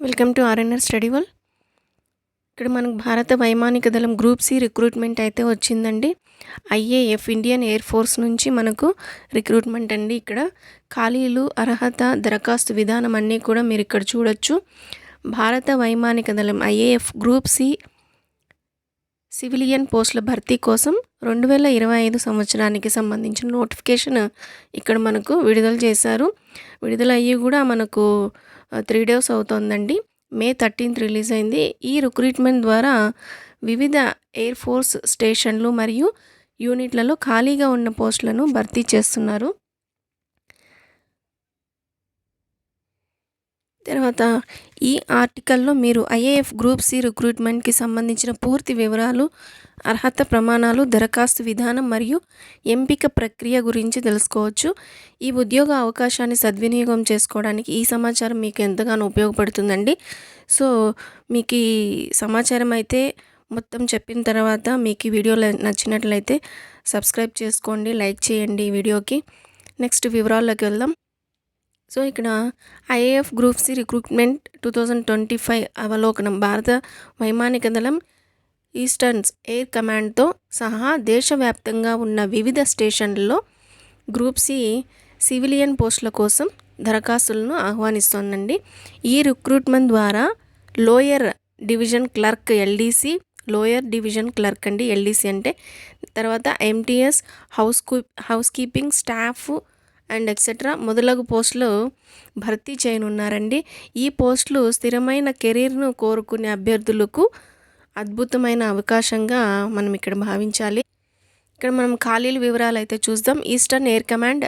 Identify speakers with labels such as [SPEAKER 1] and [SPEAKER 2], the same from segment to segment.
[SPEAKER 1] Welcome to RNR study వల్ ఇక్కడ మనకు భారత వైమానిక దళం గ్రూప్ సి రిక్రూట్మెంట్ అయితే వచ్చిందండి. ఐఏఎఫ్ ఇండియన్ ఎయిర్ ఫోర్స్ నుంచి మనకు రిక్రూట్మెంట్ అండి. ఇక్కడ ఖాళీలు అర్హత దరఖాస్తు విధానం అన్నీ కూడా మీరు ఇక్కడ చూడొచ్చు. భారత వైమానిక దళం ఐఏఎఫ్ గ్రూప్ సి సివిలియన్ పోస్టుల భర్తీ కోసం రెండు వేల ఇరవై ఐదు సంవత్సరానికి సంబంధించిన నోటిఫికేషన్ ఇక్కడ మనకు విడుదల చేశారు. విడుదల అయ్యి కూడా మనకు త్రీ డేస్ అవుతోందండి. మే థర్టీన్త్ రిలీజ్ అయింది. ఈ రిక్రూట్మెంట్ ద్వారా వివిధ ఎయిర్ ఫోర్స్ స్టేషన్లు మరియు యూనిట్లలో ఖాళీగా ఉన్న పోస్టులను భర్తీ చేస్తున్నారు. తర్వాత ఈ ఆర్టికల్లో మీరు ఐఏఎఫ్ గ్రూప్ సి రిక్రూట్మెంట్కి సంబంధించిన పూర్తి వివరాలు అర్హత ప్రమాణాలు దరఖాస్తు విధానం మరియు ఎంపిక ప్రక్రియ గురించి తెలుసుకోవచ్చు. ఈ ఉద్యోగ అవకాశాన్ని సద్వినియోగం చేసుకోవడానికి ఈ సమాచారం మీకు ఎంతగానో ఉపయోగపడుతుందండి. సో మీకు ఈ సమాచారం అయితే మొత్తం చెప్పిన తర్వాత మీకు ఈ వీడియో నచ్చినట్లయితే సబ్స్క్రైబ్ చేసుకోండి లైక్ చేయండి ఈ వీడియోకి. నెక్స్ట్ వివరాల్లోకి వెళ్దాం. సో ఇక్కడ IAF group C recruitment two thousand twenty five అవలోకనం భారత వైమానిక దళం ఈస్టర్న్స్ ఎయిర్ కమాండ్తో సహా దేశవ్యాప్తంగా ఉన్న వివిధ స్టేషన్లలో గ్రూప్ సి సివిలియన్ పోస్టుల కోసం దరఖాస్తులను ఆహ్వానిస్తోందండి. ఈ రిక్రూట్మెంట్ ద్వారా lower division clerk LDC lower division clerk అండి ఎల్డీసీ అంటే తర్వాత ఎంటీఎస్ హౌస్ కూ house keeping staff and etcetera మొదలగు పోస్టులు భర్తీ చేయనున్నారండి. ఈ పోస్టులు స్థిరమైన కెరీర్ను కోరుకునే అభ్యర్థులకు అద్భుతమైన అవకాశంగా మనం ఇక్కడ భావించాలి. ఇక్కడ మనం ఖాళీల వివరాలు అయితే చూద్దాం. Eastern air command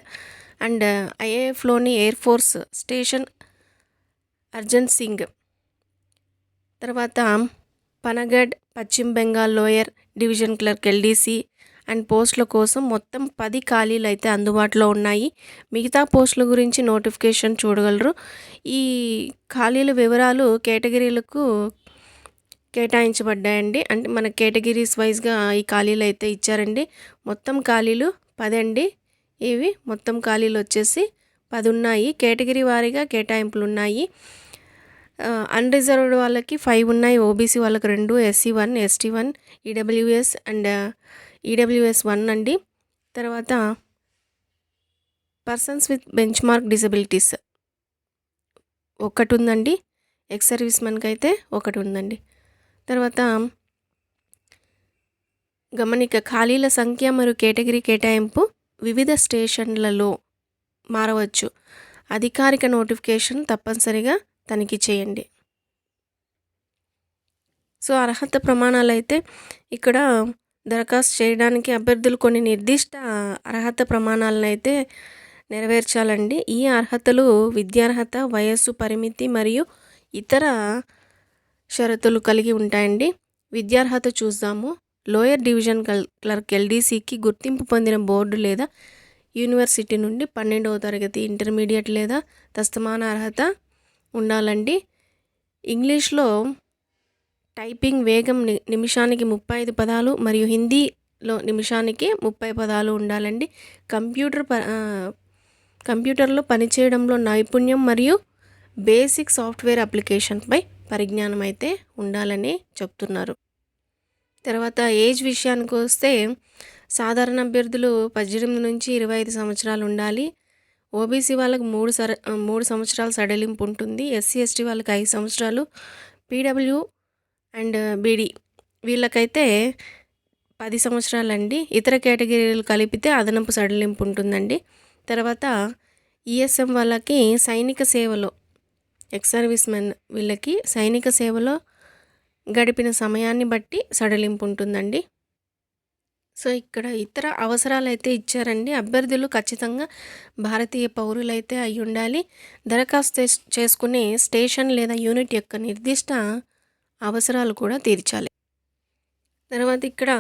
[SPEAKER 1] and ఐఏఎఫ్లోని air force station Arjan Singh. తర్వాత పనగఢ్ పశ్చిమ Bengal lower division clerk LDC and పోస్టుల కోసం మొత్తం పది ఖాళీలు అయితే అందుబాటులో ఉన్నాయి. మిగతా పోస్టుల గురించి నోటిఫికేషన్ చూడగలరు. ఈ ఖాళీల వివరాలు కేటగిరీలకు కేటాయించబడ్డాయండి. అంటే మన కేటగిరీస్ వైజ్గా ఈ ఖాళీలు అయితే ఇచ్చారండి. మొత్తం ఖాళీలు పదండి. ఇవి మొత్తం ఖాళీలు వచ్చేసి పది ఉన్నాయి కేటగిరీ వారీగా కేటాయింపులు ఉన్నాయి అన్రిజర్వ్డ్ వాళ్ళకి ఫైవ్ ఉన్నాయి. ఓబీసీ వాళ్ళకి రెండు SC one ST one EWS and EWS one అండి. తర్వాత persons with benchmark disabilities ఒకటి ఉందండి. ఎక్స్ సర్వీస్ మెన్కి అయితే ఒకటి ఉందండి. తర్వాత గమనిక ఖాళీల సంఖ్య మరియు కేటగిరీ కేటాయింపు వివిధ స్టేషన్లలో మారవచ్చు. అధికారిక నోటిఫికేషన్ తప్పనిసరిగా తనిఖీ చేయండి. సో అర్హత ప్రమాణాలు అయితే ఇక్కడ దరఖాస్తు చేయడానికి అభ్యర్థులు కొన్ని నిర్దిష్ట అర్హత ప్రమాణాలను అయితే నెరవేర్చాలండి. ఈ అర్హతలు విద్యార్హత వయస్సు పరిమితి మరియు ఇతర షరతులు కలిగి ఉంటాయండి. విద్యార్హత చూద్దాము. లోయర్ డివిజన్ క్లర్క్ ఎల్డీసీకి గుర్తింపు పొందిన బోర్డు లేదా యూనివర్సిటీ నుండి పన్నెండవ తరగతి ఇంటర్మీడియట్ లేదా తస్తమాన అర్హత ఉండాలండి. ఇంగ్లీష్లో టైపింగ్ వేగం ని నిమిషానికి ముప్పై ఐదు పదాలు మరియు హిందీలో నిమిషానికి ముప్పై పదాలు ఉండాలండి. కంప్యూటర్ ప కంప్యూటర్లో పనిచేయడంలో నైపుణ్యం మరియు బేసిక్ సాఫ్ట్వేర్ అప్లికేషన్పై పరిజ్ఞానం అయితే ఉండాలని చెప్తున్నారు. తర్వాత ఏజ్ విషయానికి వస్తే సాధారణ అభ్యర్థులు పద్దెనిమిది నుంచి ఇరవై ఐదు సంవత్సరాలు ఉండాలి. ఓబీసీ వాళ్ళకి మూడు సర మూడు సంవత్సరాల సడలింపు ఉంటుంది. ఎస్సీ ఎస్టీ వాళ్ళకి ఐదు సంవత్సరాలు. పీడబ్ల్యూ అండ్ బీడీ వీళ్ళకైతే పది సంవత్సరాలండి. ఇతర కేటగిరీలు కలిపితే అదనపు సడలింపు ఉంటుందండి. తర్వాత ఈఎస్ఎం వాళ్ళకి సైనిక సేవలో ఎక్స్ సర్వీస్ మెన్ వీళ్ళకి సైనిక సేవలో గడిపిన సమయాన్ని బట్టి సడలింపు ఉంటుందండి. సో ఇక్కడ ఇతర అవసరాలు అయితే ఇచ్చారండి. అభ్యర్థులు ఖచ్చితంగా భారతీయ పౌరులైతే అయి ఉండాలి. దరఖాస్తు చేసుకునే స్టేషన్ లేదా యూనిట్ యొక్క నిర్దిష్ట అవసరాలు కూడా తీర్చాలి. తర్వాత ఇక్కడ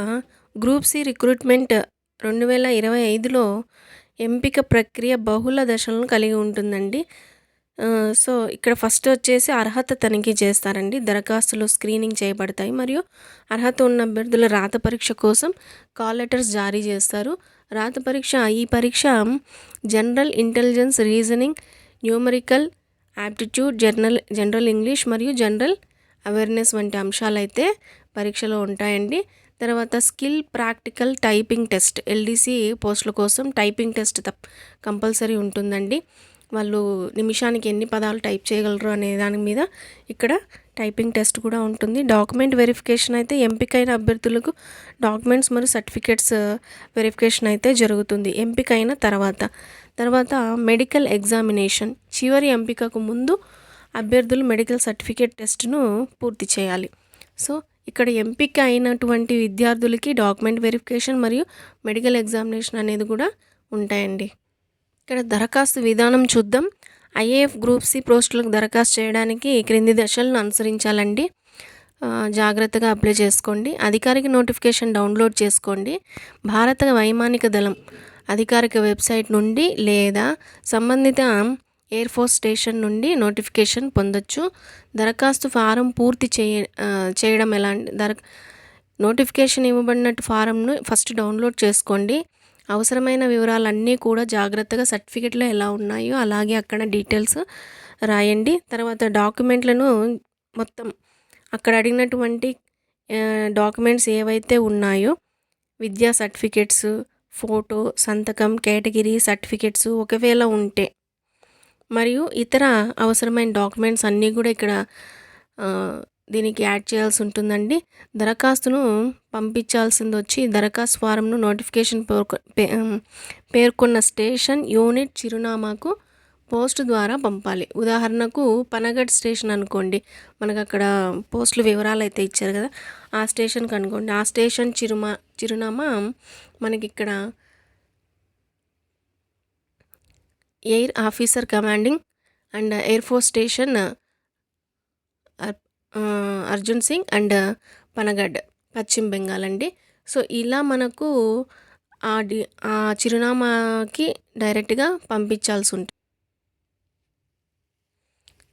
[SPEAKER 1] గ్రూప్ సి రిక్రూట్మెంట్ రెండు వేల ఇరవై ఐదులో ఎంపిక ప్రక్రియ బహుళ దశలను కలిగి ఉంటుందండి. సో ఇక్కడ ఫస్ట్ వచ్చేసి అర్హత తనిఖీ చేస్తారండి. దరఖాస్తులు స్క్రీనింగ్ చేయబడతాయి. మరియు అర్హత ఉన్న అభ్యర్థుల రాత పరీక్ష కోసం కాల్ లెటర్స్ జారీ చేస్తారు. రాత పరీక్ష ఈ పరీక్ష general intelligence reasoning numerical aptitude general general English మరియు జనరల్ అవేర్నెస్ వంటి అంశాలైతే పరీక్షలో ఉంటాయండి. తర్వాత skill practical typing test LDC పోస్టుల కోసం టైపింగ్ టెస్ట్ తప్ కంపల్సరీ ఉంటుందండి. వాళ్ళు నిమిషానికి ఎన్ని పదాలు టైప్ చేయగలరు అనే దాని మీద ఇక్కడ టైపింగ్ టెస్ట్ కూడా ఉంటుంది. డాక్యుమెంట్ వెరిఫికేషన్ అయితే ఎంపికైన అభ్యర్థులకు డాక్యుమెంట్స్ మరియు సర్టిఫికేట్స్ uh, వెరిఫికేషన్ అయితే జరుగుతుంది. ఎంపికైన తర్వాత. తర్వాత మెడికల్ ఎగ్జామినేషన్. చివరి ఎంపికకు ముందు అభ్యర్థులు మెడికల్ సర్టిఫికేట్ టెస్ట్ను పూర్తి చేయాలి. సో ఇక్కడ ఎంపిక అయినటువంటి విద్యార్థులకి డాక్యుమెంట్ వెరిఫికేషన్ మరియు మెడికల్ ఎగ్జామినేషన్ అనేది కూడా ఉంటాయండి. ఇక్కడ దరఖాస్తు విధానం చూద్దాం. ఐఏఎఫ్ గ్రూప్ సి పోస్టులకు దరఖాస్తు చేయడానికి క్రింది దశలను అనుసరించాలండి. జాగ్రత్తగా అప్లై చేసుకోండి. అధికారిక నోటిఫికేషన్ డౌన్లోడ్ చేసుకోండి. భారత వైమానిక దళం అధికారిక వెబ్సైట్ నుండి లేదా సంబంధిత ఎయిర్ ఫోర్స్ స్టేషన్ నుండి నోటిఫికేషన్ పొందొచ్చు. దరఖాస్తు ఫారం పూర్తి చేయ చేయడం ఎలా దర నోటిఫికేషన్ ఇవ్వబడినట్టు ఫారంను ఫస్ట్ డౌన్లోడ్ చేసుకోండి. అవసరమైన వివరాలన్నీ కూడా జాగ్రత్తగా సర్టిఫికెట్లో ఎలా ఉన్నాయో అలాగే అక్కడ డీటెయిల్స్ రాయండి. తర్వాత డాక్యుమెంట్లను మొత్తం అక్కడ అడిగినటువంటి డాక్యుమెంట్స్ ఏవైతే ఉన్నాయో విద్యా సర్టిఫికెట్స్ ఫోటో సంతకం కేటగిరీ సర్టిఫికెట్స్ ఒకవేళ ఉంటే మరియు ఇతర అవసరమైన డాక్యుమెంట్స్ అన్నీ కూడా ఇక్కడ దీనికి యాడ్ చేయాల్సి ఉంటుందండి దరఖాస్తును పంపించాల్సింది వచ్చి దరఖాస్తు ఫారంను నోటిఫికేషన్ పేర్కొ- పే- పేర్కొన్న స్టేషన్ యూనిట్ చిరునామాకు పోస్ట్ ద్వారా పంపాలి. ఉదాహరణకు పనగడ్ స్టేషన్ అనుకోండి. మనకు అక్కడ పోస్టుల వివరాలు అయితే ఇచ్చారు కదా. ఆ స్టేషన్కి అనుకోండి. ఆ స్టేషన్ చిరుమా చిరునామా మనకి ఇక్కడ air officer commanding and air force station Arjun Singh and Panagarh పశ్చిమ బెంగాల్ అండి. సో ఇలా మనకు ఆ డి ఆ చిరునామాకి డైరెక్ట్గా పంపించాల్సి ఉంటుంది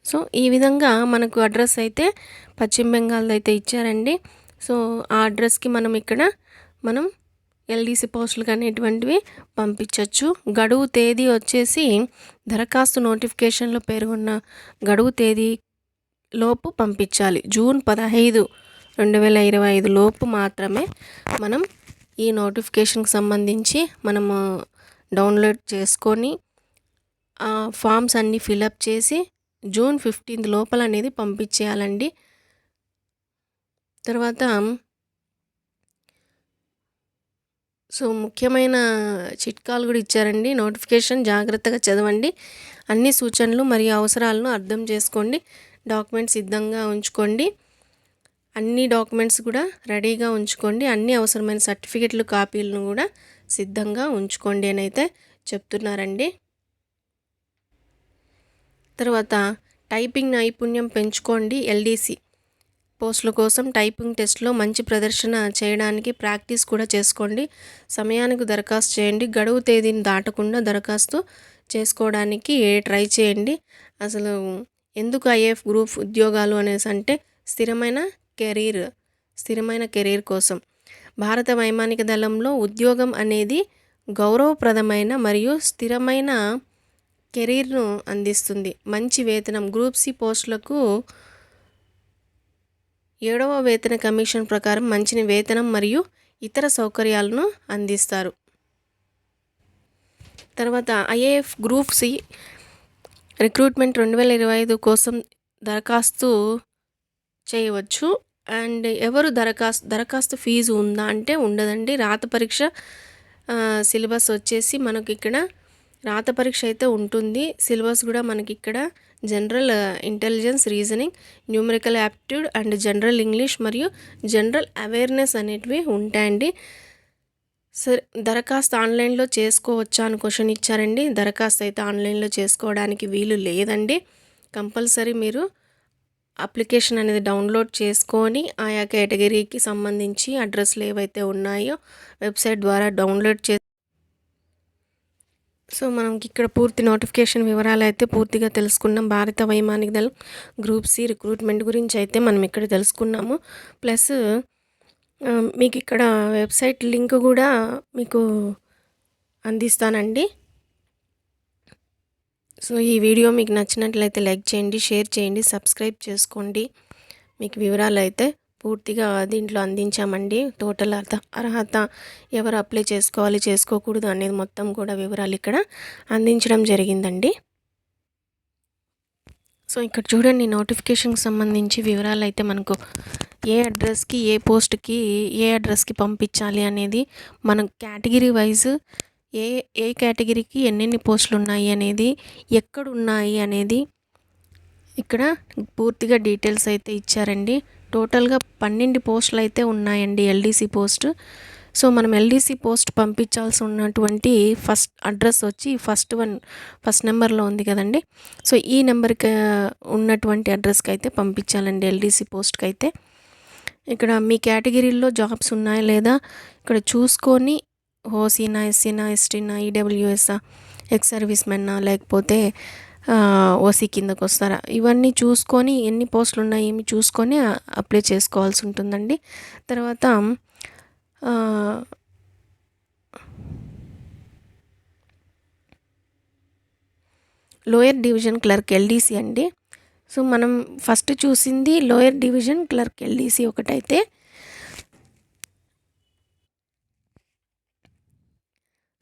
[SPEAKER 1] సో ఈ విధంగా మనకు అడ్రస్ అయితే పశ్చిమ బెంగాల్ అయితే ఇచ్చారండి. సో ఆ అడ్రస్కి మనం ఇక్కడ మనం ఎల్డీసీ పోస్టులకు అనేటువంటివి పంపించవచ్చు గడువు తేదీ వచ్చేసి దరఖాస్తు నోటిఫికేషన్లో పేర్కొన్న గడువు తేదీ లోపు పంపించాలి. జూన్ పదహైదు రెండు వేల ఇరవై ఐదు లోపు మాత్రమే మనం ఈ నోటిఫికేషన్కి సంబంధించి మనము డౌన్లోడ్ చేసుకొని ఆ ఫామ్స్ అన్నీ ఫిలప్ చేసి జూన్ ఫిఫ్టీన్త్ లోపల అనేది పంపించేయాలండి. తర్వాత సో ముఖ్యమైన చిట్కాలు కూడా ఇచ్చారండి. నోటిఫికేషన్ జాగ్రత్తగా చదవండి. అన్ని సూచనలు మరియు అవసరాలను అర్థం చేసుకోండి. డాక్యుమెంట్స్ సిద్ధంగా ఉంచుకోండి. అన్ని డాక్యుమెంట్స్ కూడా రెడీగా ఉంచుకోండి. అన్ని అవసరమైన సర్టిఫికెట్లు కాపీలను కూడా సిద్ధంగా ఉంచుకోండి అని అయితే చెప్తున్నారండి. తర్వాత టైపింగ్ నైపుణ్యం పెంచుకోండి ఎల్డీసీ. పోస్టుల కోసం టైపింగ్ టెస్ట్లో మంచి ప్రదర్శన చేయడానికి ప్రాక్టీస్ కూడా చేసుకోండి. సమయానికి దరఖాస్తు చేయండి. గడువు తేదీని దాటకుండా దరఖాస్తు చేసుకోవడానికి ట్రై చేయండి. అసలు ఎందుకు ఐఏఎఫ్ గ్రూప్ ఉద్యోగాలు అనేసి అంటే స్థిరమైన కెరీర్ స్థిరమైన కెరీర్ కోసం. భారత వైమానిక దళంలో ఉద్యోగం అనేది గౌరవప్రదమైన మరియు స్థిరమైన కెరీర్ను అందిస్తుంది. మంచి వేతనం గ్రూప్ సి పోస్టులకు ఏడవ వేతన కమిషన్ ప్రకారం మంచి వేతనం మరియు ఇతర సౌకర్యాలను అందిస్తారు. తర్వాత ఐఏఎఫ్ గ్రూప్ సి రిక్రూట్మెంట్ రెండు వేల ఇరవై ఐదు కోసం దరఖాస్తు చేయవచ్చు. అండ్ ఎవరు దరఖాస్తు దరఖాస్తు ఫీజు ఉందా అంటే ఉండదండి. రాత పరీక్ష సిలబస్ వచ్చేసి మనకి ఇక్కడ రాత పరీక్ష అయితే ఉంటుంది. సిలబస్ కూడా మనకి ఇక్కడ general intelligence reasoning numerical aptitude and general English మరియు జనరల్ అవేర్నెస్ అనేటివి ఉంటాయండి. సరే దరఖాస్తు ఆన్లైన్లో చేసుకోవచ్చా అని క్వశ్చన్ ఇచ్చారండి. దరఖాస్తు అయితే ఆన్లైన్లో చేసుకోవడానికి వీలు లేదండి. కంపల్సరీ మీరు అప్లికేషన్ అనేది డౌన్లోడ్ చేసుకొని ఆయా కేటగిరీకి సంబంధించి అడ్రస్లు ఏవైతే ఉన్నాయో వెబ్సైట్ ద్వారా డౌన్లోడ్ చే సో మనకి ఇక్కడ పూర్తి నోటిఫికేషన్ వివరాలు అయితే పూర్తిగా తెలుసుకున్నాం. భారత వైమానిక దళం గ్రూప్ సి రిక్రూట్మెంట్ గురించి అయితే మనం ఇక్కడ తెలుసుకున్నాము. ప్లస్ మీకు ఇక్కడ వెబ్సైట్ లింక్ కూడా మీకు అందిస్తానండి. సో ఈ వీడియో మీకు నచ్చినట్లయితే లైక్ చేయండి షేర్ చేయండి సబ్స్క్రైబ్ చేసుకోండి. మీకు వివరాలు అయితే పూర్తిగా దీంట్లో అందించామండి. టోటల్ అర్హత అర్హత ఎవరు అప్లై చేసుకోవాలి చేసుకోకూడదు అనేది మొత్తం కూడా వివరాలు ఇక్కడ అందించడం జరిగిందండి. సో ఇక్కడ చూడండి నోటిఫికేషన్కి సంబంధించి వివరాలు అయితే మనకు ఏ అడ్రస్కి ఏ పోస్ట్కి ఏ అడ్రస్కి పంపించాలి అనేది మనం కేటగిరీ వైజ్ ఏ ఏ కేటగిరీకి ఎన్నెన్ని పోస్టులు ఉన్నాయి అనేది ఎక్కడ ఉన్నాయి అనేది ఇక్కడ పూర్తిగా డీటెయిల్స్ అయితే ఇచ్చారండి. టోటల్గా పన్నెండు పోస్టులు అయితే ఉన్నాయండి ఎల్డీసీ పోస్ట్. సో మనం ఎల్డీసీ పోస్ట్ పంపించాల్సి ఉన్నటువంటి ఫస్ట్ అడ్రస్ వచ్చి ఫస్ట్ వన్ ఫస్ట్ నెంబర్లో ఉంది కదండి. సో ఈ నెంబర్కి ఉన్నటువంటి అడ్రస్కి అయితే పంపించాలండి ఎల్డీసీ పోస్ట్కి అయితే ఇక్కడ మీ కేటగిరీల్లో జాబ్స్ ఉన్నాయా లేదా ఇక్కడ చూసుకొని ఓసీనా ఎస్సీనా ఎస్టీనా ఈడబ్ల్యూఎస్ఆ ఎక్స్ సర్వీస్ మెన్నా లేకపోతే ఓసీ కిందకు వస్తారా? ఇవన్నీ చూసుకొని ఎన్ని పోస్టులు ఉన్నాయి ఏమి చూసుకొని అప్లై చేసుకోవాల్సి ఉంటుందండి. తర్వాత లోయర్ డివిజన్ క్లర్క్ ఎల్డీసీ అండి. సో మనం ఫస్ట్ చూసింది లోయర్ డివిజన్ క్లర్క్ ఎల్డీసీ ఒకటైతే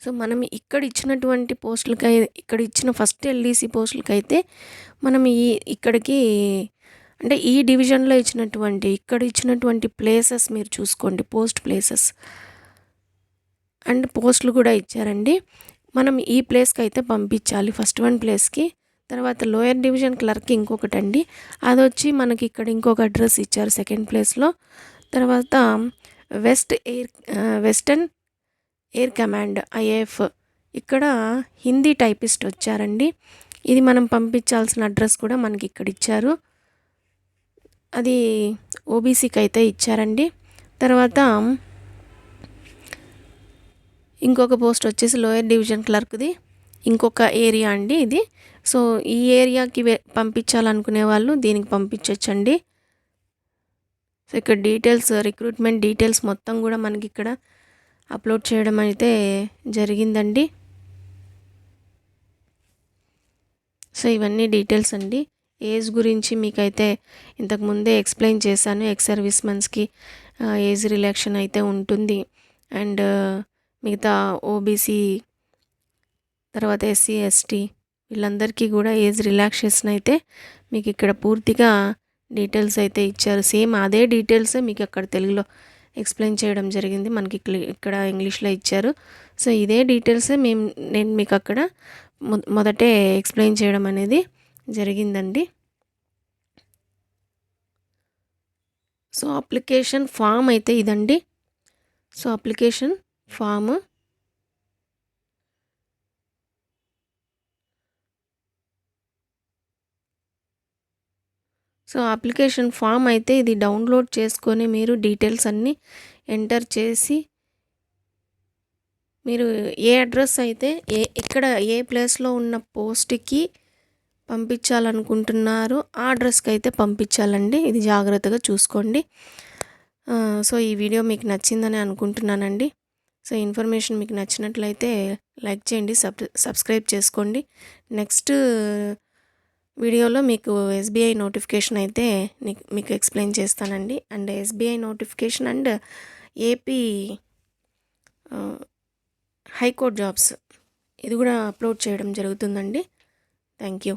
[SPEAKER 1] సో మనం ఇక్కడ ఇచ్చినటువంటి పోస్టులకి ఇక్కడ ఇచ్చిన ఫస్ట్ ఎల్డీసీ పోస్టులకైతే మనం ఈ ఇక్కడికి అంటే ఈ డివిజన్లో ఇచ్చినటువంటి ఇక్కడ ఇచ్చినటువంటి ప్లేసెస్ మీరు చూసుకోండి పోస్ట్ ప్లేసెస్. అండ్ పోస్టులు కూడా ఇచ్చారండి. మనం ఈ ప్లేస్కి అయితే పంపించాలి. ఫస్ట్ వన్ ప్లేస్కి తర్వాత లోయర్ డివిజన్ క్లర్క్ ఇంకొకటి అండి అది వచ్చి మనకి ఇక్కడ ఇంకొక అడ్రస్ ఇచ్చారు సెకండ్ ప్లేస్లో. తర్వాత west air western air command IAF. ఇక్కడ హిందీ టైపిస్ట్ వచ్చారండి. ఇది మనం పంపించాల్సిన అడ్రస్ కూడా మనకి ఇక్కడ ఇచ్చారు. అది ఓబీసీకి అయితే ఇచ్చారండి. తర్వాత ఇంకొక పోస్ట్ వచ్చేసి లోయర్ డివిజన్ క్లర్క్ది. ఇంకొక ఏరియా అండి ఇది. సో ఈ ఏరియాకి పంపించాలనుకునే వాళ్ళు దీనికి పంపించవచ్చండి సో ఇక్కడ డీటెయిల్స్ రిక్రూట్మెంట్ డీటెయిల్స్ మొత్తం కూడా మనకి ఇక్కడ అప్లోడ్ చేయడం అయితే జరిగిందండి. సో ఇవన్నీ డీటెయిల్స్ అండి. ఏజ్ గురించి మీకైతే ఇంతకుముందే ఎక్స్ప్లెయిన్ చేశాను ఎక్స్ సర్వీస్ మెన్స్కి ఏజ్ రిలాక్షన్ అయితే ఉంటుంది. అండ్ మిగతా ఓబీసీ తర్వాత ఎస్సీ ఎస్టీ వీళ్ళందరికీ కూడా ఏజ్ రిలాక్సేషన్ అయితే మీకు ఇక్కడ పూర్తిగా డీటెయిల్స్ అయితే ఇచ్చారు. సేమ్ అదే డీటెయిల్సే మీకు అక్కడ తెలుగులో ఎక్స్ప్లెయిన్ చేయడం జరిగింది. మనకి ఇక్కడ ఇంగ్లీష్లో ఇచ్చారు. సో ఇదే డీటెయిల్సే మేము నేను మీకు అక్కడ మొదటే ఎక్స్ప్లెయిన్ చేయడం అనేది జరిగిందండి. సో అప్లికేషన్ ఫామ్ అయితే ఇదండి. So application form. So application form అయితే ఇది డౌన్లోడ్ చేసుకొని మీరు డీటెయిల్స్ అన్నీ ఎంటర్ చేసి మీరు ఏ అడ్రస్ అయితే ఏ ఎక్కడ ఏ ప్లేస్లో ఉన్న పోస్ట్కి పంపించాలనుకుంటున్నారు. ఆ అడ్రస్కి అయితే పంపించాలండి. ఇది జాగ్రత్తగా చూసుకోండి. సో ఈ వీడియో మీకు నచ్చిందని అనుకుంటున్నానండి. సో ఇన్ఫర్మేషన్ మీకు నచ్చినట్లయితే లైక్ చేయండి సబ్ సబ్స్క్రైబ్ చేసుకోండి. నెక్స్ట్ వీడియోలో మీకు ఎస్బీఐ నోటిఫికేషన్ అయితే మీకు ఎక్స్ప్లెయిన్ చేస్తానండి. And SBI notification and AP high court jobs. ఇది కూడా అప్లోడ్ చేయడం జరుగుతుందండి. Thank you.